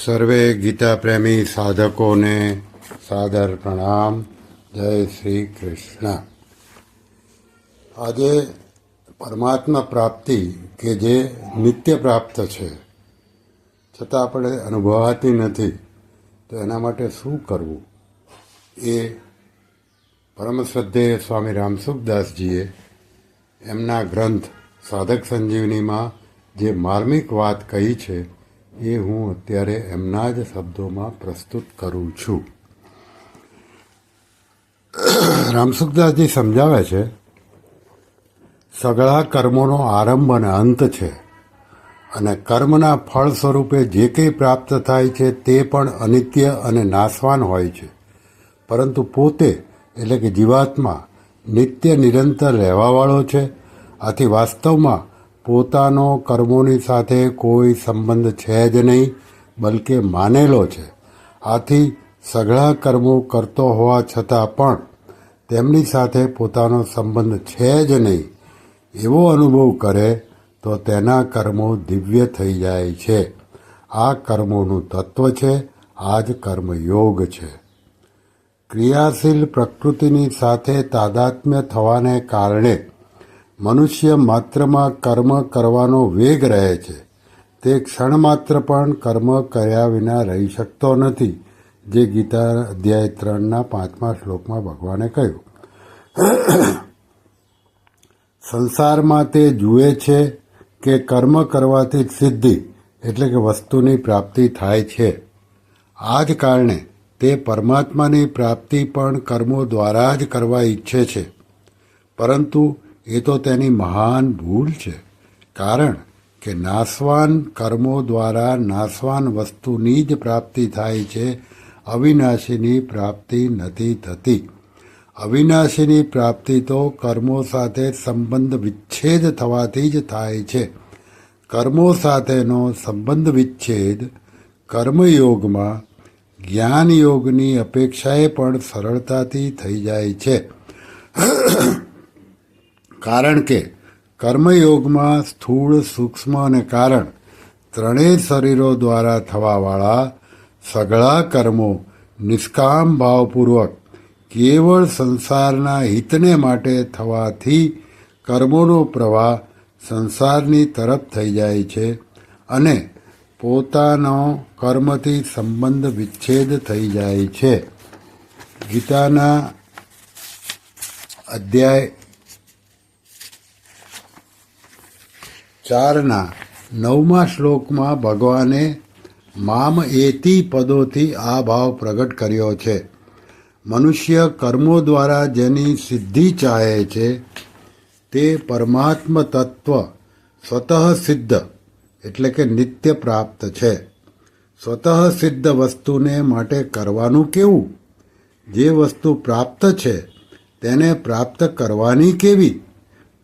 સર્વે ગીતા પ્રેમી સાધકોને સાદર પ્રણામ. જય શ્રી કૃષ્ણ. આજે પરમાત્મા પ્રાપ્તિ કે જે નિત્ય પ્રાપ્ત છે, છતાં આપણે અનુભવાતી નથી, તો એના માટે શું કરવું? એ પરમ શ્રદ્ધેય સ્વામી રામસુખદાસજીએ એમના ગ્રંથ સાધક સંજીવનીમાં જે માર્મિક વાત કહી છે એ હું અત્યારે એમના જ શબ્દોમાં પ્રસ્તુત કરું છું. રામસુખદાસજી સમજાવે છે, સગળા કર્મોનો આરંભ અને અંત છે અને કર્મના ફળ સ્વરૂપે જે કંઈ પ્રાપ્ત થાય છે તે પણ અનિત્ય અને નાશવાન હોય છે. પરંતુ પોતે એટલે કે જીવાત્મા નિત્ય નિરંતર રહેવાવાળો છે. આથી વાસ્તવમાં પોતાનો કર્મોની સાથે કોઈ સંબંધ છે જ નહીં, બલકે માનેલો છે. આથી સઘળા કર્મો કરતો હોવા છતાં પણ તેમની સાથે પોતાનો સંબંધ છે જ નહીં. એવો અનુભવ કરે તો તેના કર્મો દિવ્ય થઈ જાય છે. આ કર્મોનું તત્વ છે, આ જ કર્મયોગ છે. ક્રિયાશીલ પ્રકૃતિની સાથે તાદાત્મ્ય થવાને કારણે મનુષ્ય માત્રમાં કર્મ કરવાનો વેગ રહે છે. તે ક્ષણ માત્ર પણ કર્મ કર્યા વિના રહી શકતો નથી, જે ગીતા અધ્યાય ત્રણના પાંચમા શ્લોકમાં ભગવાને કહ્યું. સંસારમાં તે જુએ છે કે કર્મ કરવાથી સિદ્ધિ, એટલે કે વસ્તુની પ્રાપ્તિ થાય છે. આ જ કારણે તે પરમાત્માની પ્રાપ્તિ પણ કર્મો દ્વારા જ કરવા ઈચ્છે છે. પરંતુ એ તો તેની મહાન ભૂલ છે. કારણ કે નાશવાન કર્મો દ્વારા નાશવાન વસ્તુની જ પ્રાપ્તિ થાય છે. અવિનાશીની પ્રાપ્તિ નથી થતી. અવિનાશીની પ્રાપ્તિ તો કર્મો સાથે સંબંધ વિચ્છેદ થવાથી જ થાય છે. કર્મો સાથેનો સંબંધ વિચ્છેદ કર્મયોગમાં જ્ઞાન યોગની અપેક્ષાએ પણ સરળતાથી થઈ જાય છે. કારણ કે કર્મયોગમાં સ્થૂળ, સૂક્ષ્મ અને કારણ ત્રણેય શરીરો દ્વારા થવાવાળા સઘળા કર્મો નિષ્કામ, ભાવપૂર્વક કેવળ સંસારના હિતને માટે થવાથી કર્મોનો પ્રવાહ સંસારની તરફ થઈ જાય છે અને પોતાનો કર્મથી સંબંધ વિચ્છેદ થઈ જાય છે. ગીતાના અધ્યાય ચારના નવમા શ્લોકમાં ભગવાને મામ એતી પદોથી આ ભાવ પ્રગટ કર્યો છે. મનુષ્ય કર્મો દ્વારા જેની સિદ્ધિ ચાહે છે, તે પરમાત્મ તત્વ સ્વતઃ સિદ્ધ એટલે કે નિત્ય પ્રાપ્ત છે. સ્વતઃ સિદ્ધ વસ્તુને માટે કરવાનું કેવું? જે વસ્તુ પ્રાપ્ત છે, તેને પ્રાપ્ત કરવાની કેવી?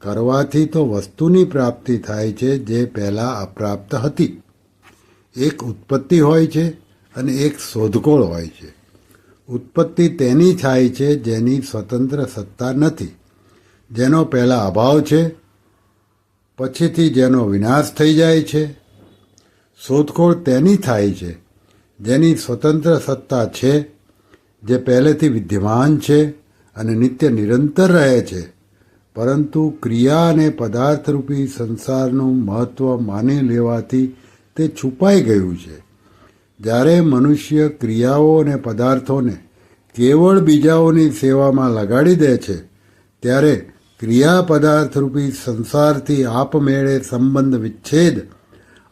કરવાથી તો વસ્તુની પ્રાપ્તિ થાય છે જે પહેલાં અપ્રાપ્ત હતી. એક ઉત્પત્તિ હોય છે અને એક શોધખોળ હોય છે. ઉત્પત્તિ તેની થાય છે જેની સ્વતંત્ર સત્તા નથી. જેનો પહેલાં અભાવ છે, પછીથી જેનો વિનાશ થઈ જાય છે. શોધખોળ તેની થાય છે જેની સ્વતંત્ર સત્તા છે, જે પહેલેથી વિદ્યમાન છે અને નિત્ય નિરંતર રહે છે. પરંતુ ક્રિયા અને પદાર્થરૂપી સંસારનું મહત્વ માની લેવાથી તે છુપાઈ ગયું છે. જ્યારે મનુષ્ય ક્રિયાઓ અને પદાર્થોને કેવળ બીજાઓની સેવામાં લગાડી દે છે, ત્યારે ક્રિયા પદાર્થરૂપી સંસારથી આપમેળે સંબંધ વિચ્છેદ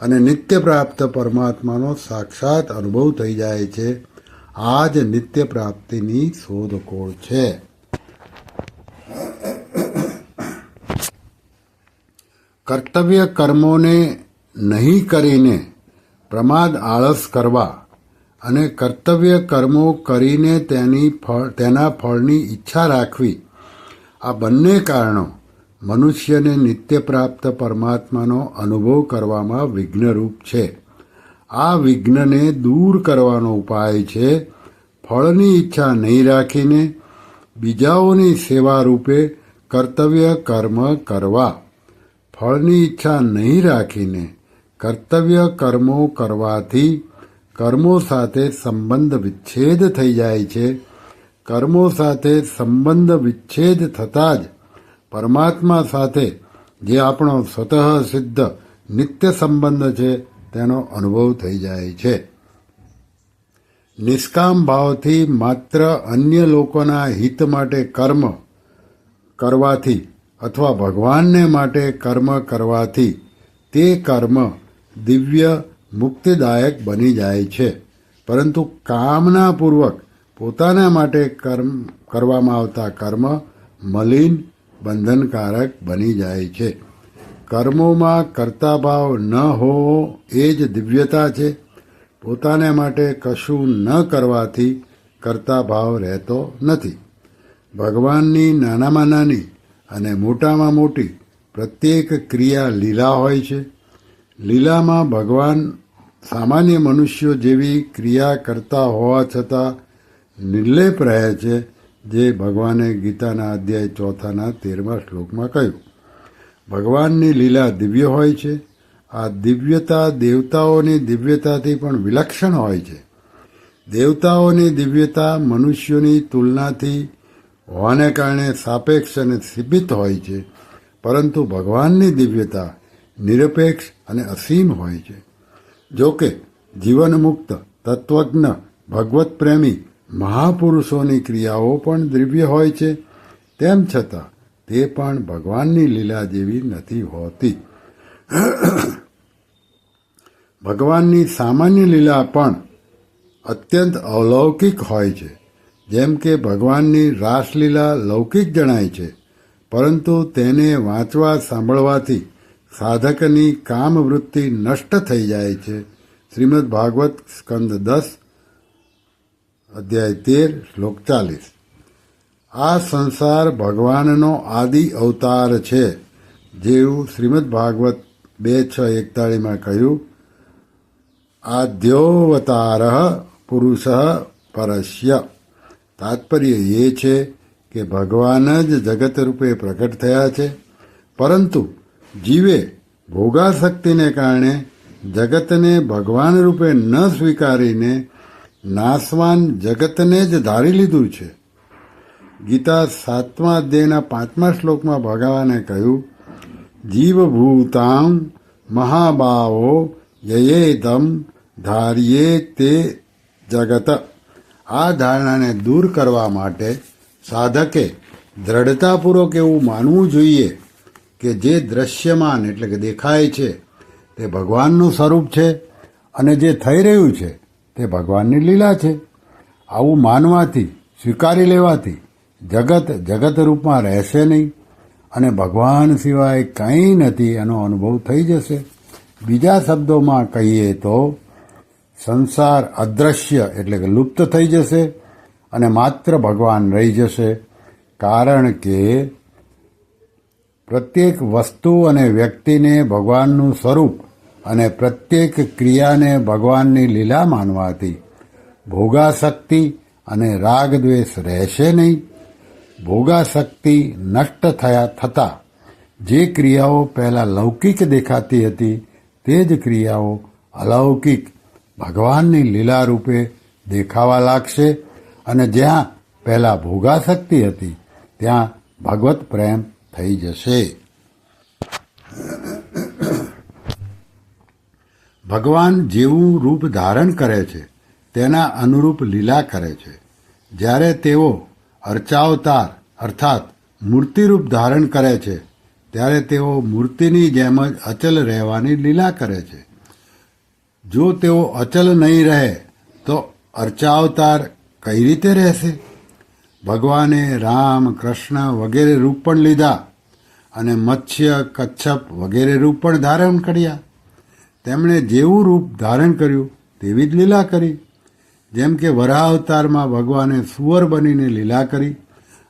અને નિત્ય પ્રાપ્ત પરમાત્માનો સાક્ષાત અનુભવ થઈ જાય છે. આ જ નિત્ય પ્રાપ્તિની શોધખોળ છે. કર્તવ્ય કર્મોને નહીં કરીને પ્રમાદ આળસ કરવા અને કર્તવ્ય કર્મો કરીને તેની ફળ, તેના ફળની ઈચ્છા રાખવી, આ બંને કારણો મનુષ્યને નિત્ય પ્રાપ્ત પરમાત્માનો અનુભવ કરવામાં વિઘ્નરૂપ છે. આ વિઘ્નને દૂર કરવાનો ઉપાય છે ફળની ઈચ્છા નહીં રાખીને બીજાઓની સેવા રૂપે કર્તવ્ય કર્મ કરવા. ફળની ઈચ્છા નહીં રાખીને કર્તવ્ય કર્મો કરવાથી કર્મો સાથે સંબંધ વિચ્છેદ થઈ જાય છે. કર્મો સાથે સંબંધ વિચ્છેદ થતાં જ પરમાત્મા સાથે જે આપણો સ્વતઃ સિદ્ધ નિત્ય સંબંધ છે તેનો અનુભવ થઈ જાય છે. નિષ્કામ ભાવથી માત્ર અન્ય લોકોના હિત માટે કર્મ કરવાથી અથવા ભગવાનને માટે કર્મ કરવાથી તે કર્મ દિવ્ય મુક્તિદાયક બની જાય છે. પરંતુ કામનાપૂર્વક પોતાના માટે કર્મ, કરવામાં આવતા કર્મ મલિન, બંધનકારક બની જાય છે. કર્મોમાં કર્તાભાવ ન હોવો એ જ દિવ્યતા છે. પોતાને માટે કશું ન કરવાથી કર્તાભાવ રહેતો નથી. ભગવાનની નાનામાં નાની અને મોટામાં મોટી પ્રત્યેક ક્રિયા લીલા હોય છે. લીલામાં ભગવાન સામાન્ય મનુષ્યો જેવી ક્રિયા કરતા હોવા છતાં નિર્લેપ રહે છે, જે ભગવાને ગીતાના અધ્યાય ચોથાના તેરમા શ્લોકમાં કહ્યું. ભગવાનની લીલા દિવ્ય હોય છે. આ દિવ્યતા દેવતાઓની દિવ્યતાથી પણ વિલક્ષણ હોય છે. દેવતાઓની દિવ્યતા મનુષ્યોની તુલનાથી હોવાને કારણે સાપેક્ષ અને સીમિત હોય છે, પરંતુ ભગવાનની દિવ્યતા નિરપેક્ષ અને અસીમ હોય છે. જોકે જીવનમુક્ત, તત્વજ્ઞ, ભગવત પ્રેમી, મહાપુરુષોની ક્રિયાઓ પણ દિવ્ય હોય છે. તેમ છતાં, તે પણ ભગવાનની લીલા જેવી નથી હોતી. ભગવાનની સામાન્ય લીલા પણ અત્યંત અલૌકિક હોય છે. જેમ કે ભગવાનની રાસલીલા લૌકિક જણાય છે, પરંતુ તેને વાંચવા સાંભળવાથી સાધકની કામવૃત્તિ નષ્ટ થઈ જાય છે. શ્રીમદ ભાગવત સ્કંદ દસ, અધ્યાય તેર, શ્લોક ચાલીસ. આ સંસાર ભગવાનનો આદિ અવતાર છે, જેવું શ્રીમદ ભાગવત બે, છ, એકતાળીમાં કહ્યું, આદ્યોવતાર પુરુષ પરસ્ય. તાત્પર્ય એ છે કે ભગવાન જ જગત રૂપે પ્રગટ થયા છે. પરંતુ જીવે ભોગાશક્તિને કારણે જગતને ભગવાન રૂપે ન સ્વીકારીને નાશવાન જગતને જ ધારી લીધું છે. ગીતા સાતમા અધ્યાયના પાંચમા શ્લોકમાં ભગવાને કહ્યું જીવભૂતામ મહાબાવો યયેદમ ધાર્યે તે જગત. આ ધારણાને દૂર કરવા માટે સાધકે દ્રઢતાપૂર્વક એવું માનવું જોઈએ કે જે દ્રશ્યમાન એટલે કે દેખાય છે, તે ભગવાનનું સ્વરૂપ છે અને જે થઈ રહ્યું છે, તે ભગવાનની લીલા છે. આવું માનવાથી, સ્વીકારી લેવાથી જગત જગત રૂપમાં રહેશે નહીં અને ભગવાન સિવાય કંઈ નથી એનો અનુભવ થઈ જશે. બીજા શબ્દોમાં કહીએ તો સંસાર અદ્રશ્ય એટલે કે લુપ્ત થઈ જશે અને માત્ર ભગવાન રહી જશે. કારણ કે પ્રત્યેક વસ્તુ અને વ્યક્તિને ભગવાનનું સ્વરૂપ અને પ્રત્યેક ક્રિયાને ભગવાનની લીલા માનવાથી ભોગાશક્તિ અને રાગ દ્વેષ રહેશે નહીં. ભોગાશક્તિ નષ્ટ થયા થતાં જે ક્રિયાઓ પહેલાં લૌકિક દેખાતી હતી, તે જ ક્રિયાઓ અલૌકિક ભગવાનની લીલા રૂપે દેખાવા લાગશે અને જ્યાં પહેલાં ભોગાશક્તિ હતી, ત્યાં ભગવત પ્રેમ થઈ જશે. ભગવાન જેવું રૂપ ધારણ કરે છે, તેના અનુરૂપ લીલા કરે છે. જ્યારે તેઓ અર્ચાવતાર અર્થાત મૂર્તિરૂપ ધારણ કરે છે, ત્યારે તેઓ મૂર્તિની જેમ જ અચલ રહેવાની લીલા કરે છે. જો તેઓ અચલ નહીં રહે, તો અર્ચાવતાર કઈ રીતે રહેશે? ભગવાને રામ, કૃષ્ણ વગેરે રૂપ પણ લીધા અને મત્સ્ય, કચ્છપ વગેરે રૂપ પણ ધારણ કર્યા. તેમણે જેવું રૂપ ધારણ કર્યું તેવી જ લીલા કરી. જેમ કે વરાહ અવતારમાં ભગવાને સુવર બનીને લીલા કરી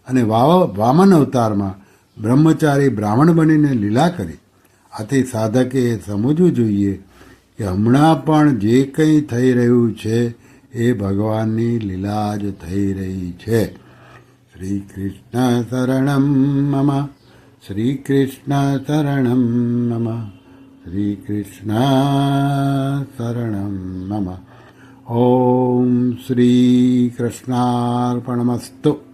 અને વાવ- વામન અવતારમાં બ્રહ્મચારી બ્રાહ્મણ બનીને લીલા કરી. આથી સાધકે સમજવું જોઈએ કે હમણાં પણ જે કંઈ થઈ રહ્યું છે, એ ભગવાનની લીલા જ થઈ રહી છે. શ્રી કૃષ્ણ શરણમ મમ. શ્રી કૃષ્ણ શરણમ મમ. શ્રી કૃષ્ણ શરણમ મમ. ઓમ શ્રી કૃષ્ણાર્પણમસ્તુ.